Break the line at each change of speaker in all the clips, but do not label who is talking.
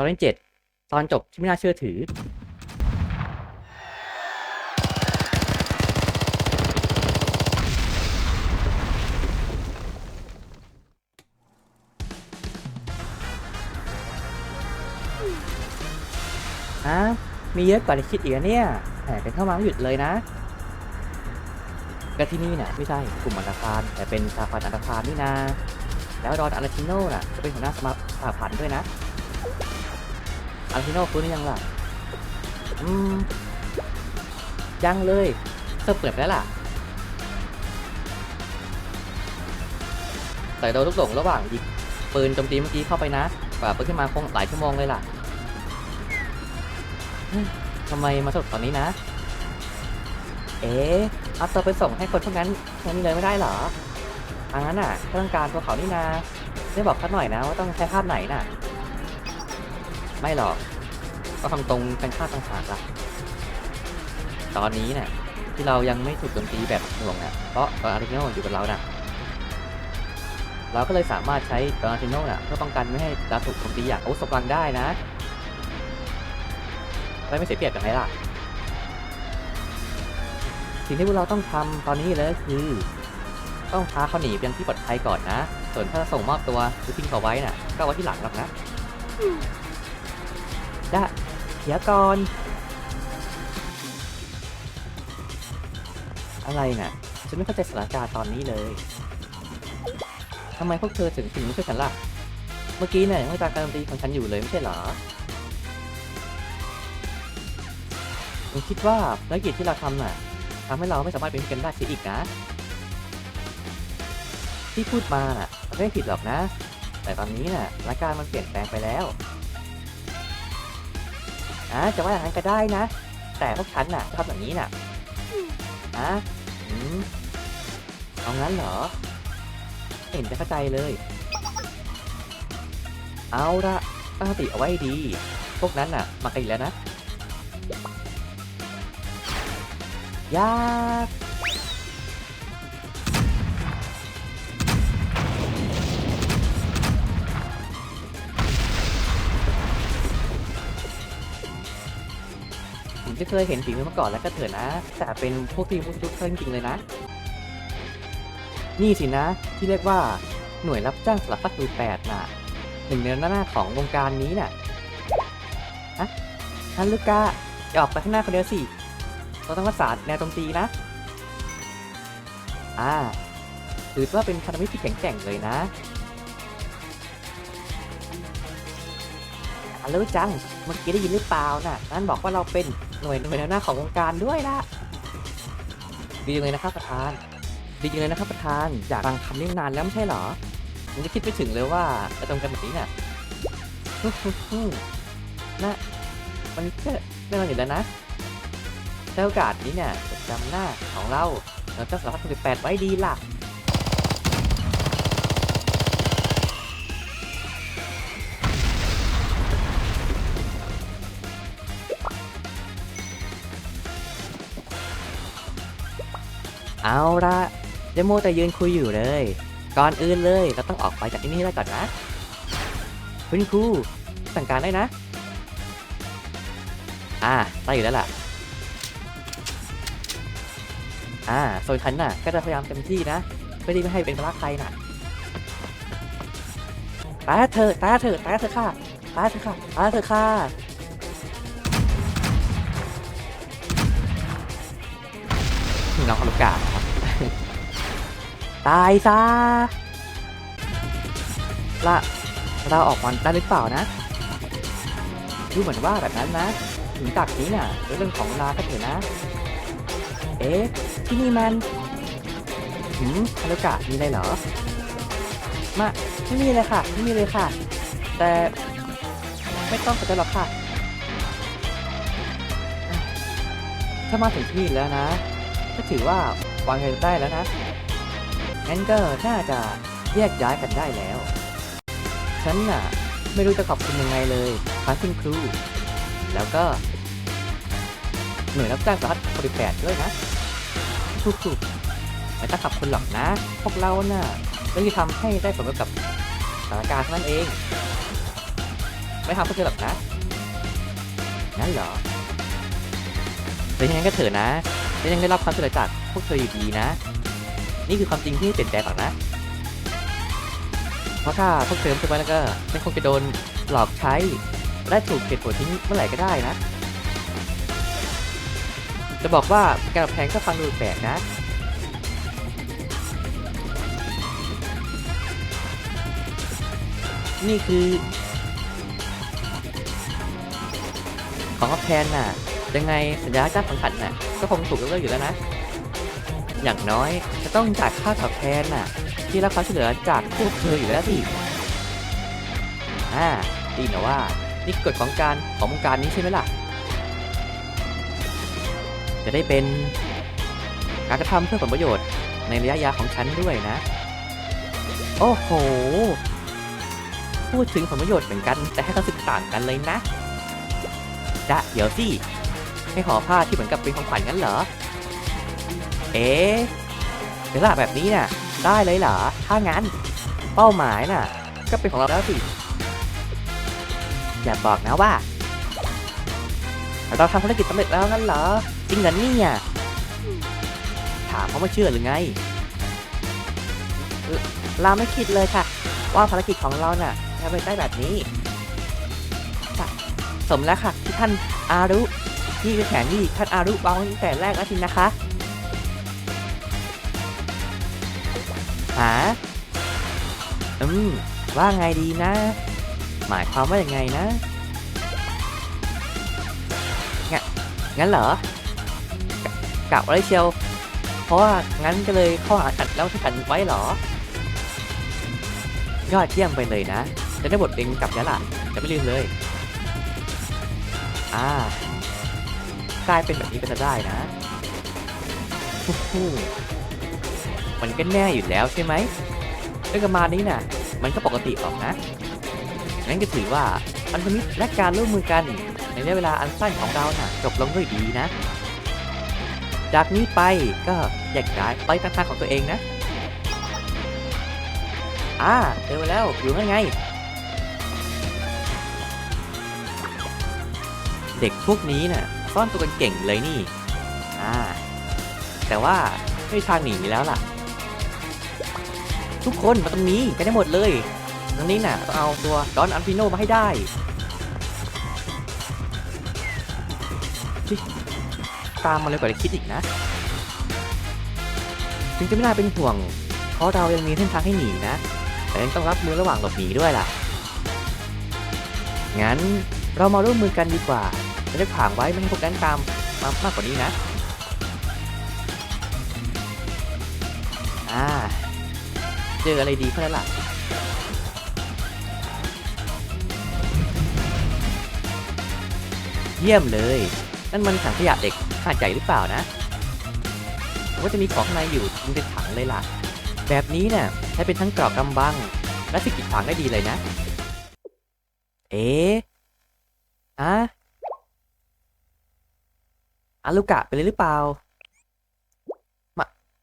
ตอนเล่นเจ็ดตอนจบที่ไม่น่าเชื่อถือ ฮะ มีเยอะกว่าที่คิดอีกนะเนี่ยแหมเป็นเข้ามาไม่หยุดเลยนะก็ที่นี่น่ะไม่ใช่กลุ่มอันดาคารแต่เป็นสาบันอันดาคารนี่นาแล้วดอนอาราชิโน่น่ะจะเป็นหัวหน้าสมาสหพันด้วยนะ อาราชิโน่ฟื้นยังล่ะ อืม ยังเลยเซิร์ฟเปิดแล้วล่ะใส่โดนลูกหลงระหว่างยิงปืนโจมตีเมื่อกี้เข้าไปนะกว่าปืนขึ้นมาคงหลายชั่วโมงเลยล่ะทำไมมาสดตอนนี้นะ เอ๊ะเอาตัวไปส่งให้คนพวกนั้นแค่นี้เลยไม่ได้เหรออันนั้นน่ะก็ต้องการตัวเขานี่นาได้บอกเขาหน่อยนะว่าต้องใช้ภาพไหนน่ะ ไม่หรอก ก็ทำตรงกันข้าต่างหากล่ะ ตอนนี้เนี่ยที่เรายังไม่ถูกโจมตีแบบหน่วงเนี่ยเพราะตอนอาร์ติโนอยู่กับเราน่ะเราก็เลยสามารถใช้ตอนอาร์ติโนน่ะเพื่อป้องกันไม่ให้เราถูกโจมตีอย่างอาวุธสกรังได้นะได้ไม่เสียเปรียบกันไหมล่ะสิ่งที่พวกเราต้องทำตอนนี้เลยคือ ต้องพาเขาหนีไปยังที่ปลอดภัยก่อนนะ ส่วนถ้าส่งมอบตัวหรือทิ้งเขาไว้น่ะ ก็ไว้ที่หลังหรอกนะ ได้เดี๋ยวก่อน อะไรน่ะ ฉันไม่เข้าใจสถานการณ์ตอนนี้เลยทำไมพวกเธอถึงถึงไม่ช่วยฉันล่ะ เมื่อกี้เนี่ยยังไม่ตาการโจมตีของฉันอยู่เลยไม่ใช่เหรอผมคิดว่าภารกิจที่เราทำน่ะทำให้เราไม่สามารถเป็นเพื่อนกันได้เสียอีกนะ ที่พูดมาน่ะไม่ผิดหรอกนะ แต่ตอนนี้น่ะสถานการณ์มันเปลี่ยนแปลงไปแล้ว อะจะว่าอย่างนั้นก็ได้นะ แต่พวกฉันน่ะทำอบแบบนี้น่ะอะอืมเอางั้นเหรอ เห็นจะเข้าใจเลย เอาละตั้งสติเอาไว้ดี พวกนั้นน่ะ มากันอีกแล้วนะยาก ผมจะเคยเห็นฝีมือมาก่อนแล้วก็เถอะนะ แต่เป็นพวกทีมพวกชุดเท่จริงๆเลยนะ นี่สินะ ที่เรียกว่าหน่วยรับจ้างสลับฟักมือแปดน่ะหนึ่งในหน้าของวงการนี้น่ะฮะฮันลูกาอย่าออกไปข้างหน้าคนเดียวสิเราต้องรักษาแนวโจมตีนะ อ่าถือว่าเป็นพันธมิตรที่แข็งแกร่งเลยนะอันรู้จัง เมื่อกี้ได้ยินหรือเปล่าน่ะนั่นบอกว่าเราเป็น หน่วยหน่วยหน้าของวงการด้วยนะดีจังเลยนะครับประธาน ดีจังเลยนะครับประธาน อยากฟังคำนี้นานแล้วไม่ใช่เหรอผมจะคิดไม่ถึงเลยว่าจะตรงกันแบบนี้น่ะฮึ่มๆน่ะมันก็แน่นอนอยู่แล้วนะในโอกาสนี้เนี่ยจดจำหน้าของเราเราจะสามารถสิบแปดไว้ดีล่ะ เอาละอย่าโมแต่ยืนคุยอยู่เลย ก่อนอื่นเลยเราต้องออกไปจากที่นี่ได้ก่อนนะ คุณครูสั่งการได้นะ อ่าได้อยู่แล้วล่ะ อ่าส่วนฉันน่ะ ก็จะพยายามเต็มที่นะไม่ได้ไม่ให้เป็นภาระใครน่ะตาเถอตาเถอตาเถอค่ะตาเถอค่ะตาเถอค่ะน้องอลูกาค ตายซะละเราออกมันได้หรือเปล่านะดูเหมือนว่าแบบนั้นนะ ถึงจากนี้น่ะเรื่องของเวลาก็เถอะนะ เอ๊ะ ที่นี่มันหืมฮารุกะมีอะไรเหรอ มาไม่มีเลยค่ะ ไม่มีเลยค่ะ แต่ไม่ต้องสนใจหรอกค่ะ ถ้ามาถึงที่แล้วนะ ก็ถือว่า วางใจได้แล้วนะงั้นก็น่าจะแยกย้ายกันได้แล้ว ฉันน่ะ ไม่รู้จะขอบคุณยังไงเลยทั้งคุณครู แล้วก็ หน่วยรับจ้างสาหัสบริแปดด้วยนะทุกๆไม่ต้องขอบคุณหรอกนะ พวกเราน่ะก็ที่ทำให้ได้ผลกับสถานการณ์เท่านั้นเอง ไม่ทำพวกเธอหรอกนะงั้นเหรอแต่ยังไงก็เถอะนะฉันยังได้รับความช่วยเหลือจาก วกเธออยู่ดีนะ นี่คือความจริงที่เปลี่ยนแปลงหรอกนะ เพราะถ้าพวกเธอไม่ไปแล้วก็ฉันคงจะโดนหลอกใช้ และถูกเก็บผลทิ้งเมื่อไหร่ก็ได้นะ จะบอกว่าการแพงก็ฟังดูแปลกนะนี่คือ ของรับแทนน่ะ ยังไงสัญญาจ้างสังขัดน่ะ ก็คงถูกยกเลิกอยู่แล้วนะ อย่างน้อยจะต้องจ่ายค่าตอบแทนน่ะ ที่รับความช่วยเหลือจากพวกเธออยู่แล้วสิอ่าดีนะว่า นี่กฎของการของวงการนี้ใช่ไหมล่ะ จะได้เป็นการกระทำเพื่อผลประโยชน์ในระยะยาวของฉันด้วยนะ โอ้โห พูดถึงผลประโยชน์เหมือนกัน แต่ให้เขาสึกต่างกันเลยนะจะเดี๋ยวสิให้ห่อผ้าที่เหมือนกับเป็นของขวัญงั้นเหรอ อ๊ะเดี๋ยวละแบบนี้น่ะ ได้เลยเหรอ ถ้างั้น เป้าหมายน่ะ ก็เป็นของเราแล้วสิ อย่าบอกนะว่า เราทำภารกิจสำเร็จแล้วงั้นเหรอ จริงเหรอเนี่ยถามเขาไม่เชื่อหรือไงเราไม่คิดเลยค่ะ ว่าภารกิจของเราน่ะจะเป็นได้แบบนี้สมแล้วค่ะที่ท่านอารุนี่คือแผนที่ท่านอารุวางตั้งแต่แรกแล้วสินะคะ หา อืม ว่าไงดีนะ หมายความว่าอย่างไงนะงงั้นเหรอกะกะไว้เชียว เพราะว่างั้นก็เลยเข้อหาขัดแล้วที่ขัดไว้เหรอ ยอดเยี่ยมไปเลยนะ จะได้บทเองกลับแล้วล่ะ จะไม่ลืมเลย อ่ากลายเป็นแบบนี้ก็จะได้นะฮู้ฮู้ มันก็แน่อยู่แล้วใช่ไหมเรื่องประมาณนี้น่ะ มันก็ปกติหรอกนะ งั้นก็ถือว่าพันธมิตรและการร่วมมือกัน ในระยะเวลาอันสั้นของเราน่ะ จบลงด้วยดีนะ จากนี้ไปก็แยกย้ายไปทางทางของตัวเองนะอ่าเจอแล้วอยู่ไงไง เด็กพวกนี้น่ะ ซ่อนตัวกันเก่งเลยนี่ อ่า แต่ว่าไม่ทางหนีแล้วล่ะ ทุกคนมาตรงนี้กันได้หมดเลยตรงนี้น่ะต้องเอาตัวดอนอันฟิโนมาให้ได้ตามมาเร็วกว่าที่คิดอีกนะถึงจะไม่น่าเป็นห่วง เพราะเรายังมีเส้นทางให้หนีนะ แต่ยังต้องรับมือระหว่างหลบหนีด้วยล่ะ งั้นเรามาร่วมมือกันดีกว่า จะได้ขวางไว้ไม่ให้พวกนั้นตามมามากกว่านี้นะ อ่า จออะไรดีเท่านั้นล่ะเยี่ยมเลย นั่นมันถังขยะเด็กขนาดใหญ่หรือเปล่านะว่าจะมีของข้างในอยู่มันเป็นถังเลยล่ะ แบบนี้เนี่ยใช้เป็นทั้งกรอบกำบัง และสกิดขวางได้ดีเลยนะ เอ๊ะอะอาลูกะไปเลยหรือเปล่า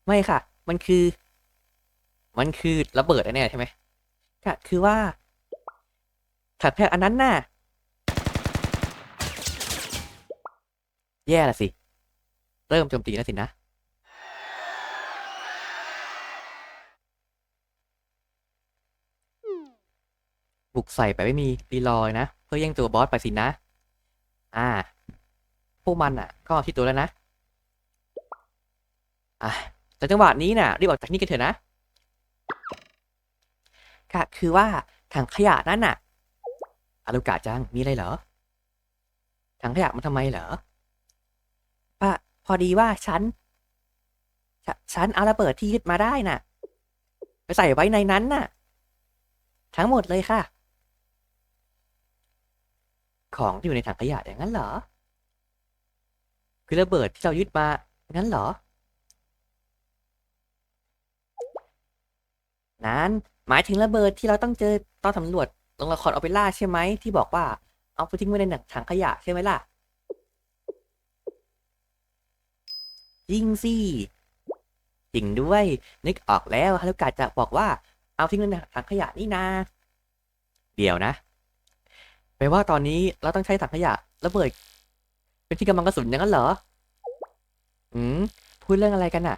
ไม่ค่ะ มันคือ มันคือระเบิดแน่ใช่ไหมค่ะคือว่าถัดแพกอันนั้นน่ะ แย่ละสิ เริ่มโจมตีแล้วสินะ บุกใส่ไปไม่มีรีลอยนะ เพื่อแย่งตัวบอสไปสินะ อ่า พวกมันอะ ก็ที่ตัวแล้วนะ อะแต่จังหวะนี้น่ะ รีบออกจากนี่กันเถอะนะ ค่ะคือว่าถังขยะนั่นน่ะอารุกะจังมีอะไรเหรอ ถังขยะมันทำไมเหรอปะพอดีว่าฉันฉฉันเอาระเบิดที่ยึดมาได้น่ะ ไปใส่ไว้ในนั้นน่ะ ทั้งหมดเลยค่ะ ของที่อยู่ในถังขยะอย่างนั้นเหรอ คือระเบิดที่เรายึดมางั้นเหรอ นั้น หมายถึงระเบิดที่เราต้องเจอตอนสำรวจโรงละครออเปร่าใช่ไหมที่บอกว่าเอาไปทิ้งไว้ในหนักถังขยะใช่ไหมล่ะ จริงสิจริงด้วย นึกออกแล้วฮารุกะจะบอกว่าเอาทิ้งไว้ในถังขยะนี่นา เดี๋ยวนะแปลว่าตอนนี้เราต้องใช้ถังขยะระเบิด เป็นที่กำลังกระสุนอย่างนั้นเหรอ อืม พูดเรื่องอะไรกันอะ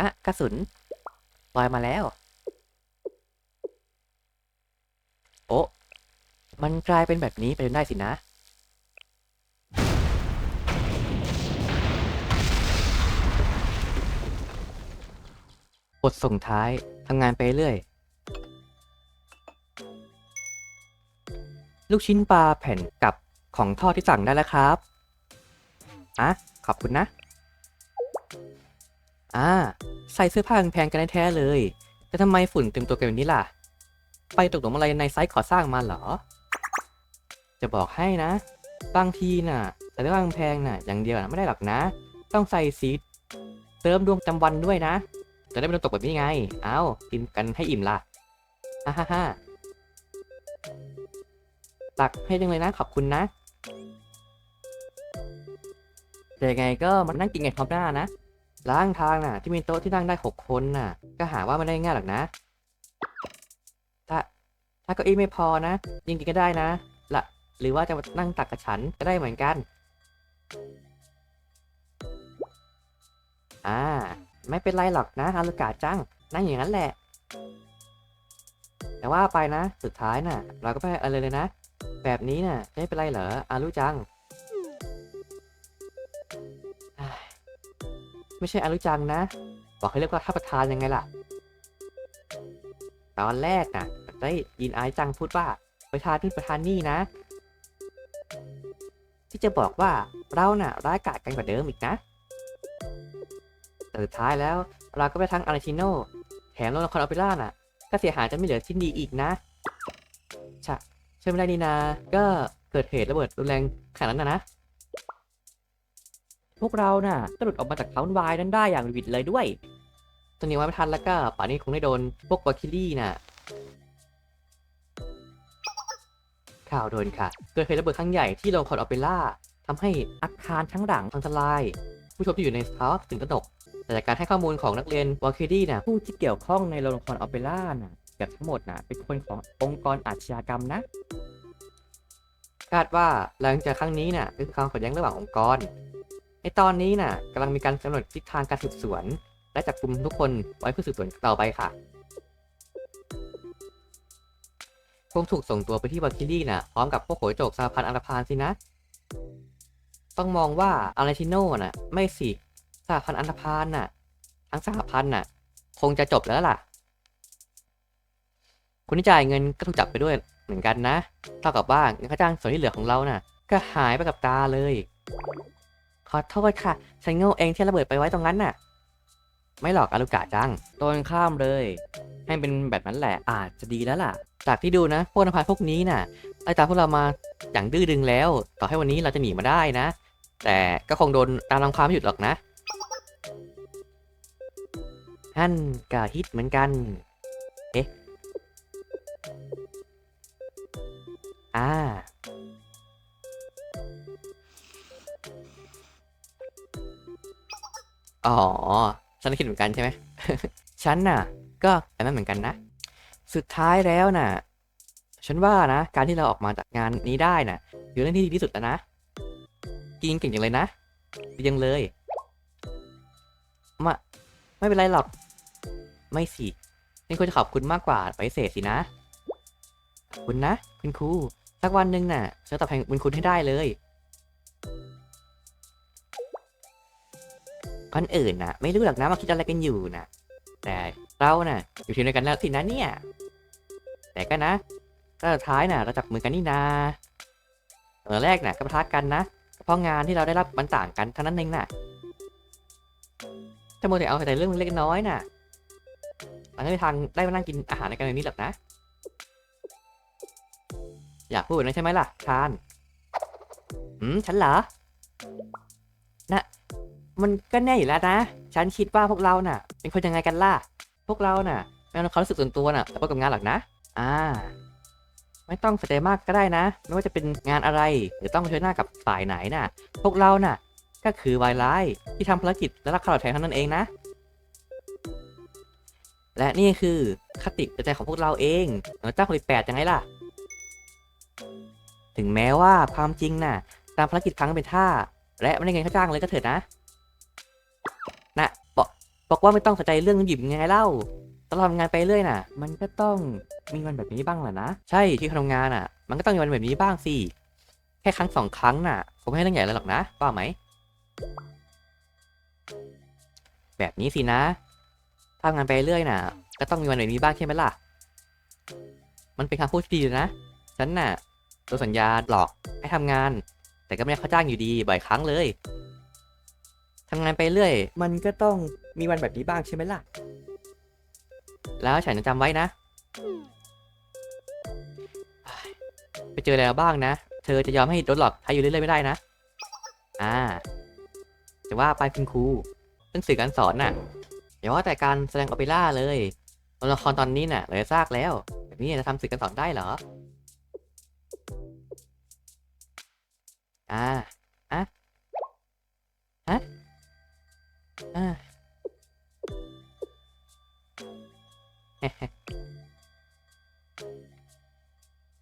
อะกระสุนลอยมาแล้ว โอ้มันกลายเป็นแบบนี้ไปจนได้สินะ บทส่งท้ายทำงานไปเรื่อย ลูกชิ้นปลาแผ่นกับของทอดที่สั่งได้แล้วครับ อะ ขอบคุณนะ อ่า ใส่เสื้อผ้าแพงกันแท้เลย แต่ทำไมฝุ่นเต็มตัวกันแบบนี้ล่ะ ไปตกหลุมอะไรในไซต์ก่อสร้างมาเหรอ จะบอกให้นะ บางทีน่ะ แต่เรื่องแพงน่ะ อย่างเดียวน่ะไม่ได้หรอกนะ ต้องใส่สีเติมดวงจำวันด้วยนะ จะได้ไม่ต้องตกแบบนี้ไง เอากินกันให้อิ่มล่ะฮ่าฮ่าฮ่าตักให้จังเลยนะขอบคุณนะแต่ยังไงก็มานั่งกินกันพร้อมหน้านะ ล้างทางน่ะ ที่มีโต๊ะที่นั่งได้หกคนน่ะ ก็หาว่าไม่ได้ง่ายหรอกนะ ถ้าถ้าเก้าอี้ไม่พอนะยิงกินก็ได้นะละหรือว่าจะมานั่งตักกับฉันก็ได้เหมือนกัน อ่า ไม่เป็นไรหรอกนะฮารุกะจังนั่งอย่างนั้นแหละ แต่ว่าไปนะ สุดท้ายน่ะ เราก็ไม่อะไรเลยนะ แบบนี้น่ะจะไม่เป็นไรเหรออารุจัง ไม่ใช่อารุจังนะ บอกให้เรียกว่าท่านประธานยังไงล่ะ ตอนแรกน่ะได้ยินอายจังพูดว่าประธานนี่ประธานนี่นะ ที่จะบอกว่าเราน่ะร้ายกาจกันกว่าเดิมอีกนะแต่สุดท้ายแล้วเราก็ไปทั้งอาราชิโนแถมโรงละครออเปร่าน่ะ ก็เสียหายจะไม่เหลือชิ้นดีอีกนะใช่ใช่ไม่ได้นี่นา ก็เกิดเหตุระเบิดรุนแรงขนาดนั้นนะ พวกเราน่ะก็หลุดออกมาจากทาวน์วายนั้นได้อย่างหวิดเลยด้วยตอนนี้ว่าไม่ทันแล้วก็ป่านนี้คงได้โดนพวกวาคิลี่น่ะข่าวโดนค่ะ เกิดเหตุระเบิดครั้งใหญ่ที่โรงละครออเปร่าทำให้อาคารทั้งหลังพังทลาย ผู้ชมที่อยู่ในสภาวะตื่นตระหนกแต่จากการให้ข้อมูลของนักเรียนวอลคิดี้นะผู้ที่เกี่ยวข้องในโรงละครออเปร่านะเกือบทั้งหมดนะเป็นคนขององค์กรอาชญากรรมนะ คาดว่าหลังจากครั้งนี้นะ่ะคือความขัดแย้งระหว่างองค์กร ในตอนนี้น่ะกำลังมีการกำหนดทิศทางการสืบสวน และจับกลุ่มทุกคนไว้เพื่อสืบสวนต่อไปค่ะ คงถูกส่งตัวไปที่วอลคิลี่น่ะพร้อมกับพวกโขยโจกสาพันธ์อันธพาลสินะ ต้องมองว่าอาราชิโน่น่ะ ไม่สิสหพันธ์อันธพาลน่ะ ทั้งสหพันธ์น่ะ คงจะจบแล้วล่ะ คนที่จ่ายเงินก็ถูกจับไปด้วยเหมือนกันนะ เท่ากับว่าเงินค่าจ้างส่วนที่เหลือของเราน่ะ ก็หายไปกับตาเลย อโทษค่ะ ฉันโง่เองที่ระเบิดไปไว้ตรงนั้นน่ะ ไม่หรอกอารุกะจังตรงข้ามเลย ให้เป็นแบบนั้นแหละ อาจจะดีแล้วล่ะ จากที่ดูนะ พวกนภาพวกนี้น่ะไล่ตามพวกเรามาอย่างดื้อดึงแล้ว ต่อให้วันนี้เราจะหนีมาได้นะ แต่ก็คงโดนตามรังความไม่หยุดหรอกนะฮั่นก็ฮิตเหมือนกัน เอ๊ะ อ่า อ๋อ ฉันคิดเหมือนกันใช่ไหม ฉันน่ะ ก็แบบนั้นเหมือนกันนะ สุดท้ายแล้วน่ะ ฉันว่านะ การที่เราออกมาจากงานนี้ได้น่ะคือเรื่องที่ดีที่สุดแล้วนะ กินเก่งจังเลยนะดีจังเลย มา ไม่เป็นไรหรอก ไม่สินี่ควรจะขอบคุณมากกว่าไปเสธสินะ ขอบคุณนะ คุณครู สักวันหนึ่งน่ะฉันตอบแทนบุญคุณให้ได้เลย คนอื่นน่ะไม่รู้หรอกนะว่าคิดอะไรกันอยู่น่ะแต่เราน่ะอยู่ทีมเดียวกันแล้วสินะเนี่ย แต่ก็นะก็สุดท้ายน่ะเราจับมือกันนี่นาตอนแรกน่ะก็ปะทะกันนะเพราะงานที่เราได้รับมันต่างกันเท่านั้นเองน่ะถ้าโมวแต่เอาแต่เรื่องเล็กน้อยน่ะเราไม่มีทางได้มานั่งกินอาหารในกันแบบนี้หรอกนะ อยากพูดนะใช่ไหมล่ะทาน อืม ฉันเหรอ นะ มันก็แน่อยู่แล้วนะ ฉันคิดว่าพวกเราน่ะ เป็นคนยังไงกันล่ะ พวกเราน่ะไม่เอาความรู้สึกส่วนตัวน่ะแต่ประกอบงานหรอกนะ อ่า ไม่ต้องสนใจมากก็ได้นะ ไม่ว่าจะเป็นงานอะไร หรือต้องเผชิญหน้ากับฝ่ายไหนน่ะ พวกเราน่ะ ก็คือวายร้ายที่ทำภารกิจและรับข่าวแทนเท่านั้นเองนะ และนี่คือคติประจำของพวกเราเองหน่วยจ้างผลิตแปดยังไงล่ะ ถึงแม้ว่าความจริงน่ะ ตามภารกิจพังเป็นท่า และไม่ได้เงินค่าจ้างเลยก็เถิดนะ นะบอกบอกว่าไม่ต้องสนใจเรื่องหยิบยังไงเล่าตอนทำงานไปเรื่อยน่ะ มันก็ต้องมีวันแบบนี้บ้างแหละนะใช่ที่ทำงานอะ มันก็ต้องมีวันแบบนี้บ้างสิแค่ครั้งสองครั้งน่ะผมไม่ให้เรื่องใหญ่เลยหรอกนะว่าไหม แบบนี้สินะทำงานไปเรื่อยน่ะ ก็ต้องมีวันแบบนี้บ้างใช่ไหมล่ะ มันเป็นคำพูดที่ดีนะฉันน่ะตัวสัญญาหลอกให้ทำงาน แต่ก็ไม่ได้เขาจ้างอยู่ดีบ่อยครั้งเลยำงานไปเรื่อย มันก็ต้องมีวันแบบนี้บ้างใช่ไหมล่ะ แล้วฉันจะจำไว้นะไปเจออะไรมาบ้างนะ เธอจะยอมให้โดนหลอกใช้อยู่เรื่อยๆไม่ได้นะ อ่าจะว่าไปคุณครูเรื่องสื่อการสอนน่ะอย่าว่าแต่การแสดงโอเปร่าเลยตัวละครตอนนี้น่ะเหลือซากแล้ว แบบนี้จะทำสื่อการสอนได้เหรอ อ่าอะฮะ อ่า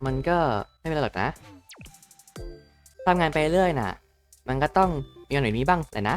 มันก็ไม่เป็นไรหรอกนะทำงานไปเรื่อยน่ะ มันก็ต้องมีวันแบบนี้บ้างแหละนะ